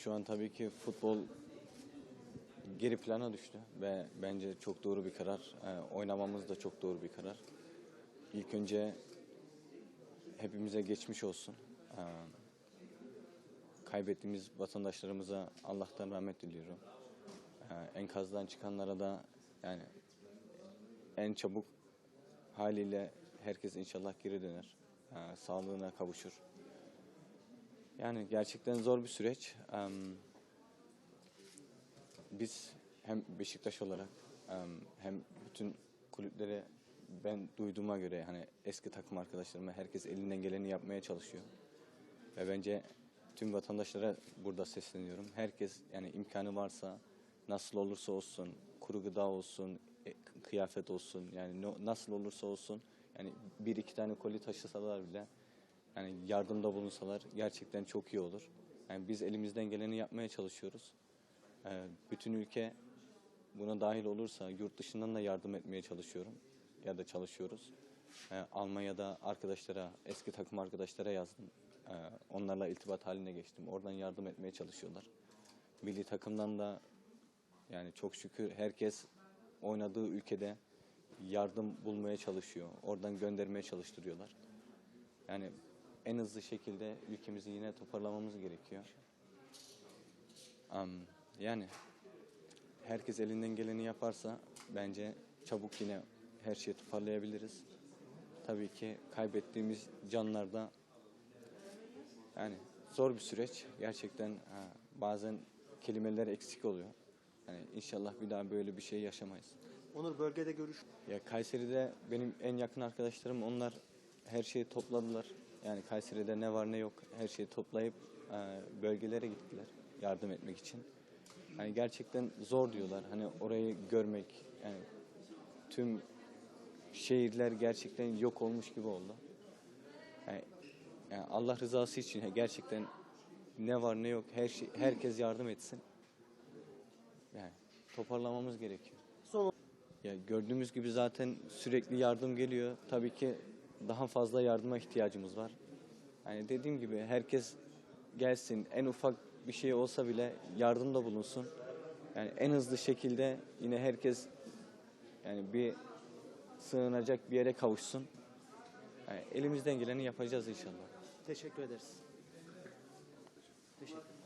şu an tabii ki futbol geri plana düştü ve bence çok doğru bir karar. Ee, oynamamız da çok doğru bir karar. İlk önce hepimize geçmiş olsun. Ee, kaybettiğimiz vatandaşlarımıza Allah'tan rahmet diliyorum. Ee, enkazdan çıkanlara da yani en çabuk haliyle herkes inşallah geri döner. Ee, sağlığına kavuşur. Yani gerçekten zor bir süreç. Em, biz hem Beşiktaş olarak em, hem bütün kulüplere ben duyduğuma göre hani eski takım arkadaşlarıma herkes elinden geleni yapmaya çalışıyor. Ve bence tüm vatandaşlara burada sesleniyorum. Herkes yani imkanı varsa nasıl olursa olsun, kuru gıda olsun, e, kıyafet olsun yani nasıl olursa olsun yani bir iki tane koli taşısalar bile yani yardımda bulunsalar gerçekten çok iyi olur. Yani biz elimizden geleni yapmaya çalışıyoruz. Ee, bütün ülke buna dahil olursa yurt dışından da yardım etmeye çalışıyorum ya da çalışıyoruz. Ee, Almanya'da arkadaşlara, eski takım arkadaşlara yazdım. Ee, onlarla iltibat haline geçtim. Oradan yardım etmeye çalışıyorlar. Milli takımdan da yani çok şükür herkes oynadığı ülkede yardım bulmaya çalışıyor. Oradan göndermeye çalıştırıyorlar. Yani en hızlı şekilde ülkemizi yine toparlamamız gerekiyor. Am, yani herkes elinden geleni yaparsa bence çabuk yine her şeyi toparlayabiliriz. Tabii ki kaybettiğimiz canlarda yani zor bir süreç. Gerçekten ha, bazen kelimeler eksik oluyor. Yani inşallah bir daha böyle bir şey yaşamayız. Onur bölgede görüş. Ya Kayseri'de benim en yakın arkadaşlarım onlar her şeyi topladılar. Yani Kayseri'de ne var ne yok her şeyi toplayıp e, bölgelere gittiler yardım etmek için. Hani gerçekten zor diyorlar. Hani orayı görmek yani tüm şehirler gerçekten yok olmuş gibi oldu. Yani, yani Allah rızası için gerçekten ne var ne yok her şey herkes yardım etsin. Yani toparlamamız gerekiyor. Son Ya gördüğümüz gibi zaten sürekli yardım geliyor. Tabii ki daha fazla yardıma ihtiyacımız var. Yani dediğim gibi herkes gelsin. En ufak bir şey olsa bile yardım da bulunsun. Yani en hızlı şekilde yine herkes yani bir sığınacak bir yere kavuşsun. Yani elimizden geleni yapacağız inşallah. teşekkür ederiz. Teşekkür.